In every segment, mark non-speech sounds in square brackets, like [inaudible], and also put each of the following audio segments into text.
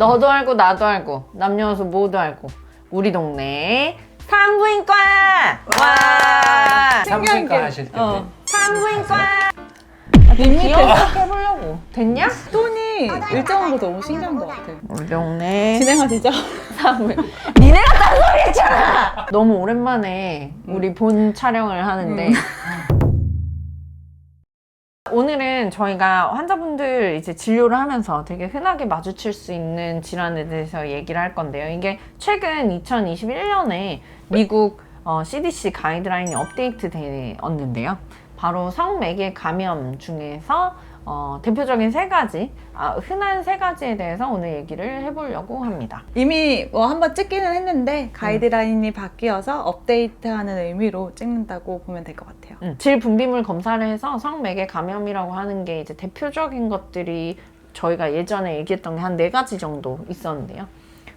너도 알고 나도 알고 남녀노소 모두 알고. 우리 동네 산부인과! 와! 산부인과 하실 때 어, 산부인과. 밋밋해. 귀엽게 해보려고. 됐냐? 톤이 일정한 거 너무 신기한 것 같아. 우리 동네 진행하시죠. 산부 니네가 딴 소리 했잖아! 너무 오랜만에 우리 본 촬영을 하는데 오늘은 저희가 환자분들 이제 진료를 하면서 되게 흔하게 마주칠 수 있는 질환에 대해서 얘기를 할 건데요. 이게 최근 2021년에 미국 어, CDC 가이드라인이 업데이트 되었는데요. 바로 성매개 감염 중에서 어, 대표적인 세 가지, 아, 흔한 세 가지에 대해서 오늘 얘기를 해보려고 합니다. 이미 뭐 한번 찍기는 했는데 가이드라인이 바뀌어서 업데이트하는 의미로 찍는다고 보면 될 것 같아요. 음, 질 분비물 검사를 해서 성매개 감염이라고 하는 게 이제 대표적인 것들이 저희가 예전에 얘기했던 게 한 네 가지 정도 있었는데요.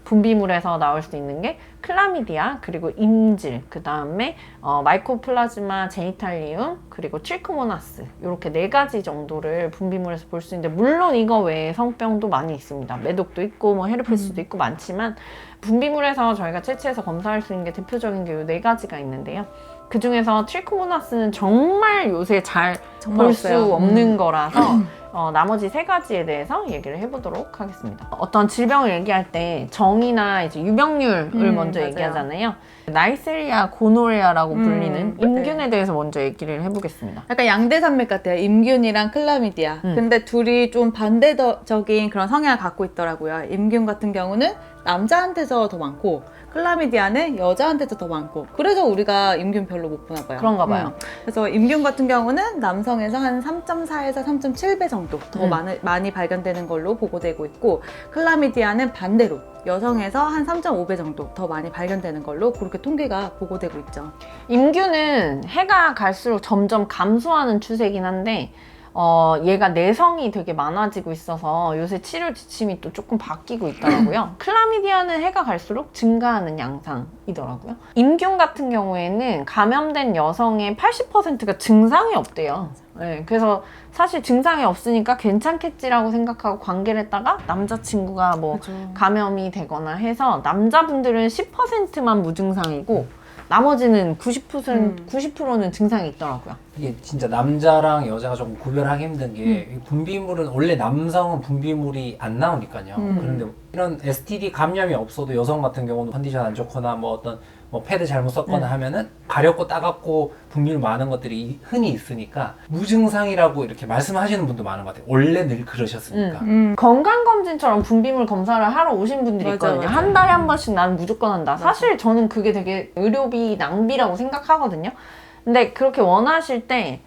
분비물에서 나올 수 있는 게 클라미디아, 그리고 인질, 그 다음에 어, 마이코플라즈마 제니탈리움, 그리고 트리코모나스 이렇게 네 가지 정도를 분비물에서 볼 수 있는데 물론 이거 외에 성병도 많이 있습니다. 매독도 있고 뭐 헤르페스도 있고 많지만 분비물에서 저희가 채취해서 검사할 수 있는 게 대표적인 게 이 네 가지가 있는데요. 그 중에서 트리코모나스는 정말 요새 잘 볼 수 없어요. 없는 거라서 [clears throat] 어, 나머지 세 가지에 대해서 얘기를 해보도록 하겠습니다. 어떤 질병을 얘기할 때 정의나 이제 유병률을 음, 먼저 맞아요. 얘기하잖아요. 나이세리아 고노레아라고 음, 불리는 네. 임균에 대해서 먼저 얘기를 해보겠습니다. 약간 양대산맥 같아요. 임균이랑 클라미디아. 음. 근데 둘이 좀 반대적인 그런 성향을 갖고 있더라고요. 임균 같은 경우는 남자한테서 더 많고 클라미디아는 여자한테서 더 많고 그래서 우리가 임균 별로 못 보나 봐요. 그런가 봐요. 음. 그래서 임균 같은 경우는 남성에서 한 3.4에서 3.7배 정도 더 음. 많이, 많이 발견되는 걸로 보고되고 있고 클라미디아는 반대로 여성에서 한 3.5배 정도 더 많이 발견되는 걸로 그렇게 통계가 보고되고 있죠. 임균은 해가 갈수록 점점 감소하는 추세긴 한데 어, 얘가 내성이 되게 많아지고 있어서 요새 치료 지침이 또 조금 바뀌고 있더라고요. [clears throat] 클라미디아는 해가 갈수록 증가하는 양상이더라고요. 임균 같은 경우에는 감염된 여성의 80%가 증상이 없대요. 네, 그래서 사실 증상이 없으니까 괜찮겠지라고 생각하고 관계를 했다가 남자친구가 뭐 감염이 되거나 해서 남자분들은 10%만 무증상이고 나머지는 90%, 음. 90%는 증상이 있더라고요. 이게 진짜 남자랑 여자가 조금 구별하기 힘든 게 음. 이 분비물은 원래 남성은 분비물이 안 나오니까요. 음. 그런데 이런 STD 감염이 없어도 여성 같은 경우는 컨디션 안 좋거나 뭐 어떤 뭐 패드 잘못 썼거나 음. 하면은 가렵고 따갑고 분비물 많은 것들이 흔히 있으니까 무증상이라고 이렇게 말씀하시는 분도 많은 것 같아요. 원래 늘 그러셨으니까. 음. 건강검진처럼 분비물 검사를 하러 오신 분들이 맞아, 있거든요. 맞아. 한 달에 한 번씩 나는 무조건 한다. 맞아. 사실 저는 그게 되게 의료비 낭비라고 생각하거든요. 근데 그렇게 원하실 때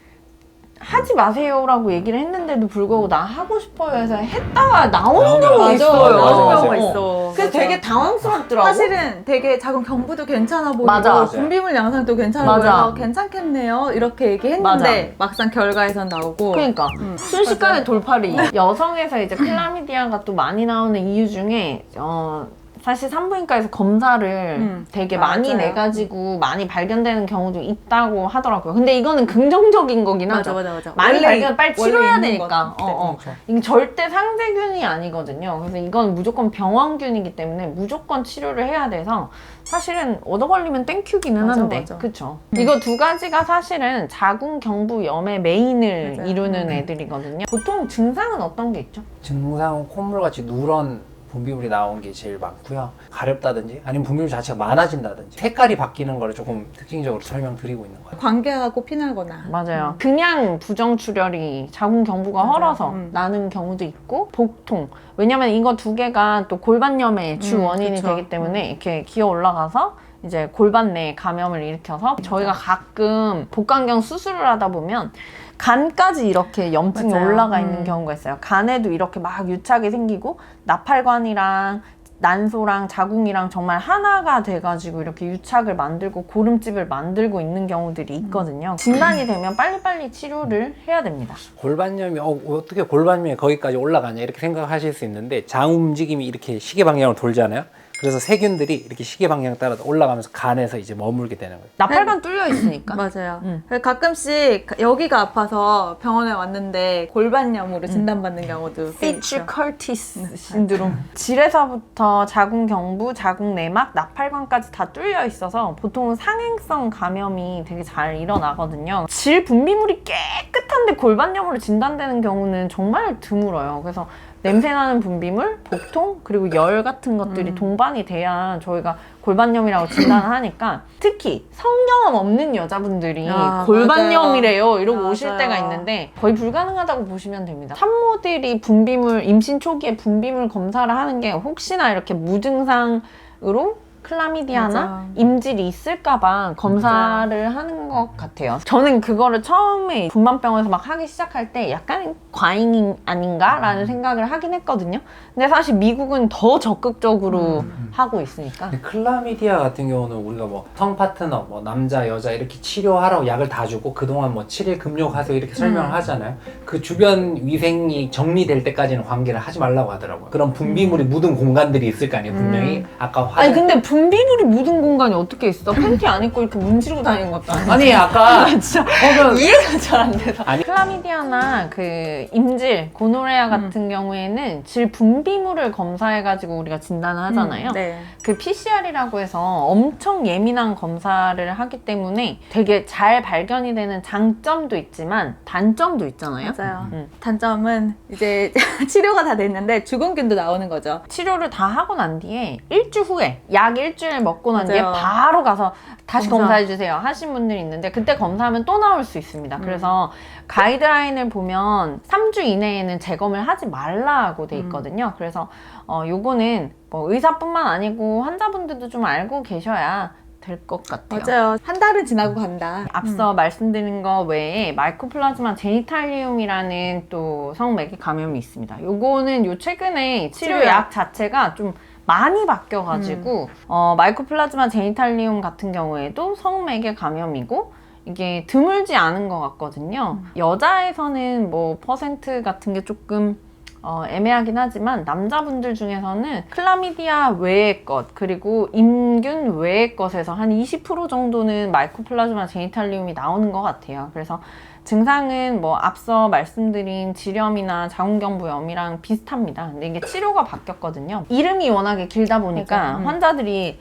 하지 마세요라고 얘기를 했는데도 불구하고 나 하고 싶어요 해서 했다가 나오는 경우가 맞아, 있어요. 맞아, 맞아. 경우가 어. 있어. 그래서 맞아. 되게 당황스럽더라고. 사실은 되게 작은 경부도 괜찮아 보이고 맞아. 분비물 양상도 괜찮아 맞아. 보여서 괜찮겠네요 이렇게 얘기했는데 막상 결과에선 나오고 그러니까 음. 순식간에 돌팔이 여성에서 이제 클라미디아가 또 많이 나오는 이유 중에 어 사실 산부인과에서 검사를 음, 되게 많이 맞아요. 내 가지고 많이 발견되는 경우도 있다고 하더라고요. 근데 이거는 긍정적인 거긴 맞아 하죠. 맞아 맞아 많이 원래 발견 빨리 원래 치료해야 있는 되니까. 것 어, 어. 그렇죠. 이게 절대 상대균이 아니거든요. 그래서 이건 무조건 병원균이기 때문에 무조건 치료를 해야 돼서 사실은 얻어 걸리면 땡큐기는 맞아, 한데, 맞아. 그쵸? 이거 두 가지가 사실은 자궁 경부염의 메인을 맞아요. 이루는 음. 애들이거든요. 보통 증상은 어떤 게 있죠? 증상은 콧물같이 누런 분비물이 나온 게 제일 많고요. 가렵다든지 아니면 분비물 자체가 많아진다든지 색깔이 바뀌는 거를 조금 특징적으로 설명드리고 있는 거예요. 관계하고 피나거나 맞아요. 그냥 부정출혈이 자궁 경부가 맞아요. 헐어서 음. 나는 경우도 있고 복통. 왜냐면 이거 두 개가 또 골반염의 주 음, 원인이 그쵸. 되기 때문에 이렇게 기어 올라가서 이제 골반 내 감염을 일으켜서 저희가 가끔 복강경 수술을 하다 보면 간까지 이렇게 염증이 맞아요. 올라가 있는 음. 경우가 있어요. 간에도 이렇게 막 유착이 생기고 나팔관이랑 난소랑 자궁이랑 정말 하나가 돼가지고 이렇게 유착을 만들고 고름집을 만들고 있는 경우들이 있거든요. 진단이 되면 빨리빨리 치료를 해야 됩니다. 골반염이 어, 어떻게 골반염이 거기까지 올라가냐 이렇게 생각하실 수 있는데 장 움직임이 이렇게 시계 방향으로 돌잖아요. 그래서 세균들이 이렇게 시계 방향 따라 올라가면서 간에서 이제 머물게 되는 거예요. 나팔관 뚫려 있으니까. [clears throat] 맞아요. 음. 가끔씩 여기가 아파서 병원에 왔는데 골반염으로 진단받는 경우도 꽤 피츠. 커티스 신드롬. 질에서부터 자궁 경부, 자궁 내막, 나팔관까지 다 뚫려 있어서 보통 상행성 감염이 되게 잘 일어나거든요. 질 분비물이 깨끗한데 골반염으로 진단되는 경우는 정말 드물어요. 그래서 냄새나는 분비물, 복통, 그리고 열 같은 것들이 음. 동반이 돼야 저희가 골반염이라고 진단을 하니까 특히 성경험 없는 여자분들이 아, 골반염이래요 이러고 맞아요. 오실 때가 있는데 거의 불가능하다고 보시면 됩니다. 산모들이 분비물 임신 초기에 분비물 검사를 하는 게 혹시나 이렇게 무증상으로 클라미디아나 맞아. 임질이 있을까봐 검사를 하는 것 같아요. 저는 그거를 처음에 분만병원에서 막 하기 시작할 때 약간 과잉 아닌가라는 음. 생각을 하긴 했거든요. 근데 사실 미국은 더 적극적으로 음. 하고 있으니까. 클라미디아 같은 경우는 우리가 뭐 성 파트너, 뭐 남자, 여자 이렇게 치료하라고 약을 다 주고 그동안 뭐 7일 금욕하세요 이렇게 설명을 음. 하잖아요. 그 주변 위생이 정리될 때까지는 관계를 하지 말라고 하더라고요. 그런 분비물이 묻은 공간들이 있을 거 아니에요, 분명히. 아까 화장 아니 근데 분 비물이 묻은 공간이 어떻게 있어? 팬티 안 입고 이렇게 문지르고 다니는 것도 아니고. 아니 아까 [laughs] 진짜 혹은 이해가 잘 안 돼서. 아니. 클라미디아나 그 임질, 고노레아 같은 경우에는 질 분비물을 검사해가지고 우리가 진단을 하잖아요. 음, 네. 그 PCR이라고 해서 엄청 예민한 검사를 하기 때문에 되게 잘 발견이 되는 장점도 있지만 단점도 있잖아요. 맞아요. 음. 단점은 이제 [laughs] 치료가 다 됐는데 죽은균도 나오는 거죠. 치료를 다 하고 난 뒤에 일주 후에 약 일주일 먹고 난 뒤에 맞아요. 바로 가서 다시 검사. 검사 해 주세요 하신 분들이 있는데 그때 검사하면 또 나올 수 있습니다. 그래서 가이드라인을 보면 3주 이내에는 재검을 하지 말라고 돼 있거든요. 그래서 어 요거는 뭐 의사뿐만 아니고 환자분들도 좀 알고 계셔야 될 것 같아요. 맞아요. 한 달은 지나고 간다. 앞서 말씀드린 거 외에 마이코플라즈마 제니탈리움이라는 또 성매개 감염이 있습니다. 요거는 요 최근에 치료약 치료약. 자체가 좀 많이 바뀌어가지고 어, 마이코플라즈마 제니탈리움 같은 경우에도 성매개 감염이고 이게 드물지 않은 것 같거든요. 여자에서는 뭐 퍼센트 같은 게 조금 어, 애매하긴 하지만 남자분들 중에서는 클라미디아 외의 것 그리고 임균 외의 것에서 한 20% 정도는 마이코플라즈마 제니탈리움이 나오는 것 같아요. 그래서 증상은 뭐 앞서 말씀드린 질염이나 자궁경부염이랑 비슷합니다. 근데 이게 치료가 바뀌었거든요. 이름이 워낙에 길다 보니까 맞아. 음. 환자들이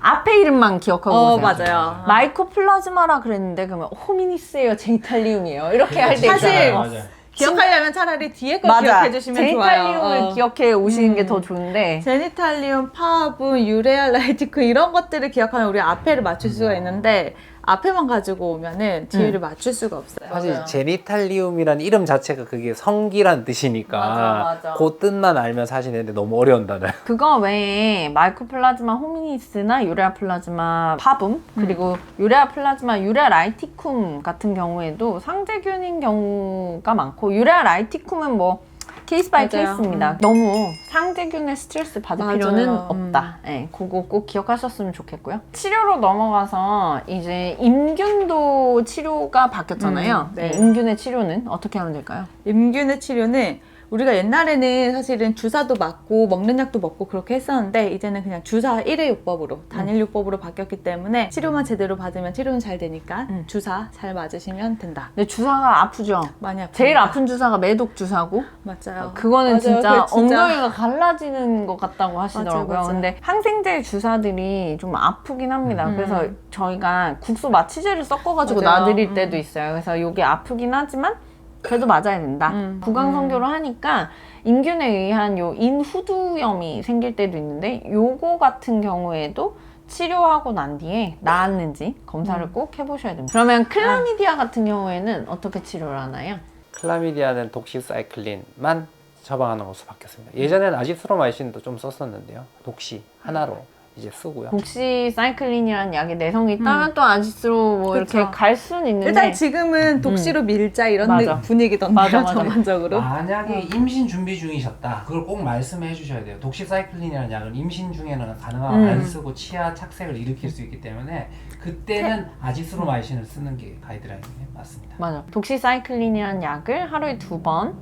앞에 이름만 기억하고 어, 오세요. 맞아요. 마이코플라즈마라 그랬는데 그러면 호미니스예요, 제니탈리움이에요. 이렇게 할 때 사실 있잖아요. 맞아요. 기억하려면 차라리 뒤에 거 맞아. 기억해 주시면 좋아요. 제니탈리움을 어. 기억해 오시는 음. 게더 좋은데 제니탈리움, 파분, 유레알 라이티크 이런 것들을 기억하면 우리 앞에를 맞출 수가 있는데 앞에만 가지고 오면은 뒤를 맞출 수가 없어요. 사실 맞아요. 제니탈리움이라는 이름 자체가 그게 성기란 뜻이니까 맞아, 맞아. 그 뜻만 알면 사실 근데 너무 어려운 단어예요. [laughs] 그거 외에 마이코플라즈마 호미니스나 유레아 플라즈마 파붐 그리고 유레아 플라즈마 유레아 라이티쿰 같은 경우에도 상재균인 경우가 많고 유레아 라이티쿰은 뭐 케이스 바이 맞아요. 케이스입니다. 너무 상재균의 스트레스 받을 맞아요. 필요는 음. 없다. 예, 그거 꼭 기억하셨으면 좋겠고요. 치료로 넘어가서 이제 임균도 치료가 바뀌었잖아요. 음, 네. 네, 임균의 치료는 어떻게 하면 될까요? 임균의 치료는 우리가 옛날에는 사실은 주사도 맞고 먹는 약도 먹고 그렇게 했었는데 이제는 그냥 주사 1회 요법으로 단일 요법으로 바뀌었기 때문에 치료만 제대로 받으면 치료는 잘 되니까 음. 주사 잘 맞으시면 된다. 근데 주사가 아프죠. 많이 아프니까. 제일 아픈 주사가 매독 주사고 맞아요. 그거는 맞아요. 진짜, 진짜- 엉덩이가 갈라지는 것 같다고 하시더라고요. 맞아요, 맞아요. 근데 항생제 주사들이 좀 아프긴 합니다. 음. 그래서 저희가 국소 마취제를 섞어가지고 맞아요. 놔드릴 음. 때도 있어요. 그래서 이게 아프긴 하지만 그래도 맞아야 된다. 음. 부강성교를 하니까 인균에 의한 요 인후두염이 생길 때도 있는데 요거 같은 경우에도 치료하고 난 뒤에 나았는지 검사를 음. 꼭 해보셔야 됩니다. 그러면 클라미디아 같은 경우에는 어떻게 치료를 하나요? 클라미디아는 독시사이클린만 처방하는 것으로 바뀌었습니다. 예전에는 아지스로마이신도 좀 썼었는데요. 독시 하나로 이제 쓰고요. 혹시 사이클린이라는 약에 내성이 있다면 또 아지스로 뭐 그쵸. 이렇게 갈 수는 있는데 일단 지금은 독시로 밀자 이런 음. 맞아. 분위기던데요 맞아, 맞아. 전반적으로. 만약에 임신 준비 중이셨다. 그걸 꼭 말씀해 주셔야 돼요. 독시사이클린이라는 약은 임신 중에는 가능하면 음. 안 쓰고 치아 착색을 일으킬 수 있기 때문에 그때는 아지스로마이신을 쓰는 게 가이드라인이 맞습니다. 맞아 독시 사이클린이라는 약을 하루에 두 번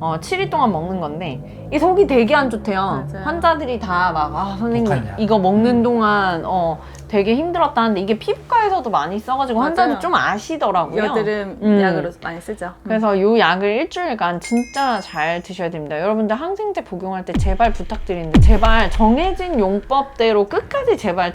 어, 7일 동안 먹는 건데 이 속이 되게 안 좋대요. 맞아요. 환자들이 다 막 아, 선생님 독한 약. 이거 먹는 동안 어, 되게 힘들었다는데 이게 피부과에서도 많이 써가지고 환자들. 좀 아시더라고요. 여드름 음. 약으로 많이 쓰죠. 그래서 요 약을 일주일간 진짜 잘 드셔야 됩니다. 여러분들 항생제 복용할 때 제발 부탁드리는데 제발 정해진 용법대로 끝까지 제발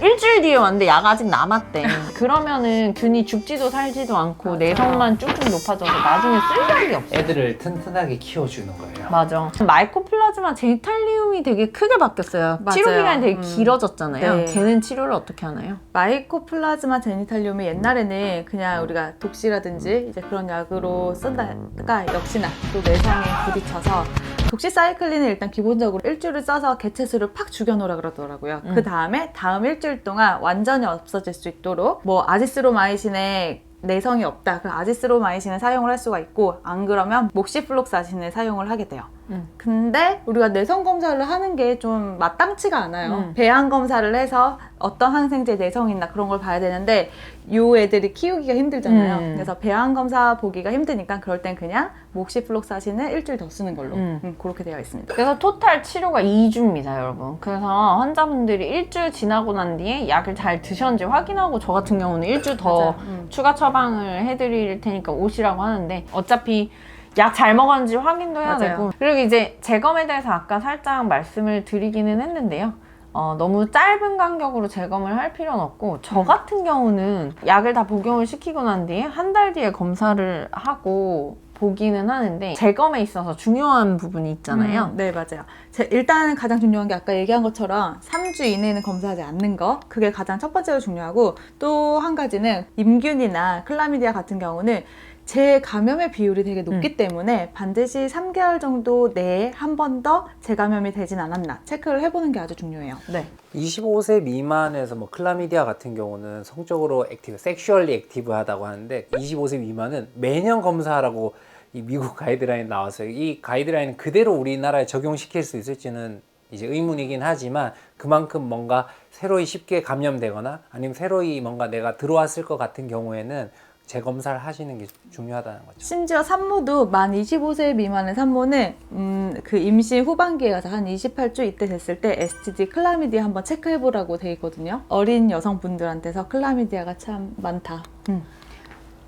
일주일 뒤에 왔는데 약 아직 남았대. [laughs] 그러면은 균이 죽지도 살지도 않고 내성만 쭉쭉 높아져서 나중에 쓸 약이 없어. 애들을 튼튼하게 키워주는 거예요. 맞아. 마이코플라즈마 제니탈리움이 되게 크게 바뀌었어요. 맞아요. 치료 기간이 되게 음. 길어졌잖아요. 네. 걔는 치료를 어떻게 하나요? 마이코플라즈마 제니탈리움이 옛날에는 그냥 우리가 독시라든지 이제 그런 약으로 쓰다가 역시나 또 내성에 부딪혀서 독시 사이클린은 일단 기본적으로 일주일을 써서 개체수를 팍 죽여놓으라 그러더라고요. 음. 그 다음에 다음 일주일 동안 완전히 없어질 수 있도록 뭐 아지스로마이신에 내성이 없다. 그 아지스로마이신을 사용을 할 수가 있고 안 그러면 목시플록사신을 사용을 하게 돼요. 음. 근데 우리가 내성 검사를 하는 게 좀 마땅치가 않아요. 음. 배양 검사를 해서 어떤 항생제 내성이 있나 그런 걸 봐야 되는데 요 애들이 키우기가 힘들잖아요. 음. 그래서 배양 검사 보기가 힘드니까 그럴 땐 그냥 목시플록사신을 일주일 더 쓰는 걸로 음. 음, 그렇게 되어 있습니다. 그래서 토탈 치료가 2주입니다, 여러분. 그래서 환자분들이 일주일 지나고 난 뒤에 약을 잘 드셨는지 확인하고 저 같은 경우는 일주 더. 음. 추가 처방을 해드릴 테니까 오시라고 하는데 어차피 약잘 먹었는지 확인도 해야 맞아요. 되고 그리고 이제 재검에 대해서 아까 살짝 말씀을 드리기는 했는데요. 어, 너무 짧은 간격으로 재검을 할 필요는 없고 저 음. 같은 경우는 약을 다 복용을 시키고 난 뒤에 한 달 뒤에 검사를 하고 보기는 하는데 재검에 있어서 중요한 부분이 있잖아요. 음, 네, 맞아요. 제, 일단 가장 중요한 게 아까 얘기한 것처럼 3주 이내에는 검사하지 않는 거. 그게 가장 첫 번째로 중요하고 또 한 가지는 임균이나 클라미디아 같은 경우는 재감염의 비율이 되게 높기 때문에 반드시 3개월 정도 내에 한 번 더 재감염이 되진 않았나 체크를 해보는 게 아주 중요해요. 네. 25세 미만에서 뭐 클라미디아 같은 경우는 성적으로 액티브, 섹슈얼리 액티브하다고 하는데 25세 미만은 매년 검사하라고 이 미국 가이드라인 나왔어요. 이 가이드라인 그대로 우리나라에 적용시킬 수 있을지는 이제 의문이긴 하지만 그만큼 뭔가 새로이 쉽게 감염되거나 아니면 새로이 뭔가 내가 들어왔을 것 같은 경우에는 재검사를 하시는 게 중요하다는 거죠. 심지어 산모도 만 25세 미만의 산모는 음, 그 임신 후반기에 가서 한 28주 이때 됐을 때 STD 클라미디아 한번 체크해보라고 돼 있거든요. 어린 여성분들한테서 클라미디아가 참 많다.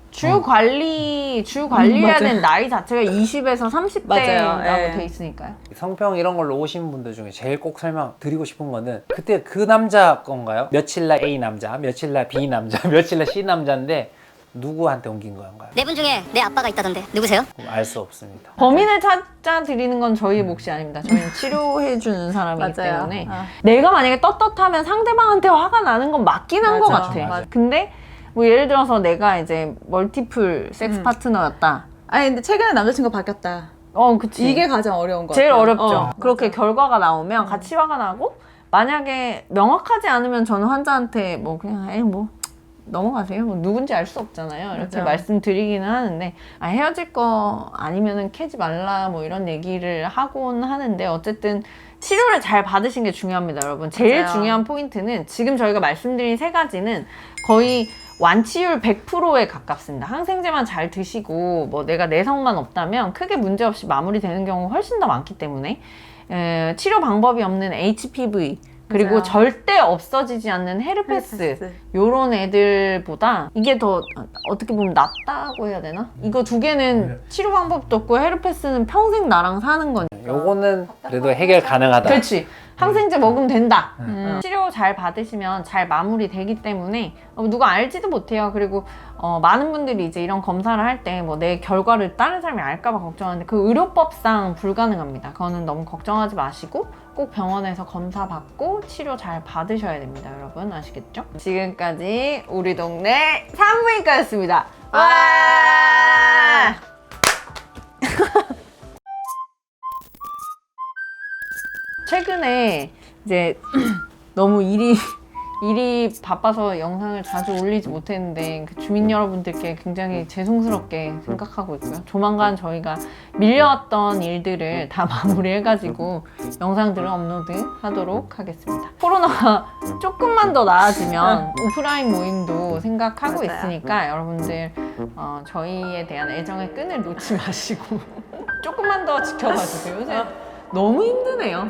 주 관리, 주 관리해야 음. 되는 나이 자체가 20에서 30대라고 맞아요. 예. 돼 있으니까요. 성평 이런 걸로 오신 분들 중에 제일 꼭 설명 드리고 싶은 거는 그때 그 남자 건가요? 며칠 날 A 남자, 며칠 날 B 남자, [laughs] 며칠 날 C 남자인데 누구한테 옮긴 건가요? 네 분 중에 내 아빠가 있다던데 누구세요? 알 수 없습니다. 범인을 찾아 드리는 건 저희 몫이 아닙니다. 저희는 치료해 주는 사람이기 맞아요. 때문에 아. 내가 만약에 떳떳하면 상대방한테 화가 나는 건 맞긴 한 것 맞아, 같아. 맞아. 근데 뭐 예를 들어서 내가 이제 멀티플 섹스 음. 파트너였다. 아니 근데 최근에 남자친구가 바뀌었다. 어, 그치. 이게 가장 어려운 거 제일 같아요. 어렵죠. 어, 그렇게 맞아. 결과가 나오면 같이 화가 나고 만약에 명확하지 않으면 저는 환자한테 뭐 그냥 에이 뭐 넘어가세요. 뭐 누군지 알 수 없잖아요. 이렇게 맞아. 말씀드리기는 하는데 아, 헤어질 거 아니면은 캐지 말라 뭐 이런 얘기를 하곤 하는데 어쨌든 치료를 잘 받으신 게 중요합니다, 여러분. 제일 맞아요. 중요한 포인트는 지금 저희가 말씀드린 세 가지는 거의 완치율 100%에 가깝습니다. 항생제만 잘 드시고 뭐 내가 내성만 없다면 크게 문제 없이 마무리되는 경우가 훨씬 더 많기 때문에 에, 치료 방법이 없는 HPV 그리고 맞아요. 절대 없어지지 않는 헤르페스 헤르페스. 요런 애들보다 이게 더 어떻게 보면 낫다고 해야 되나? 이거 두 개는 치료 방법도 없고 헤르페스는 평생 나랑 사는 거니까. 요거는 그래도 해결 가능하다. 그렇지. 항생제 먹으면 된다. 음. 치료 잘 받으시면 잘 마무리 되기 때문에 어, 누가 알지도 못해요. 그리고 어, 많은 분들이 이제 이런 검사를 할 때 뭐 내 결과를 다른 사람이 알까봐 걱정하는데 그 의료법상 불가능합니다. 그거는 너무 걱정하지 마시고 꼭 병원에서 검사 받고 치료 잘 받으셔야 됩니다. 여러분 아시겠죠? 지금까지 우리 동네 산부인과였습니다. 와! [laughs] 최근에 이제 [clears throat] 너무 일이 일이 바빠서 영상을 자주 올리지 못했는데 그 주민 여러분들께 굉장히 죄송스럽게 생각하고 있고요. 조만간 저희가 밀려왔던 일들을 다 마무리해가지고 영상들을 업로드 하도록 하겠습니다. 코로나가 조금만 더 나아지면 오프라인 모임도 생각하고 맞아요. 있으니까 여러분들 어, 저희에 대한 애정의 끈을 놓지 [laughs] 마시고 조금만 더 지켜봐 주세요. 요새 너무 힘드네요.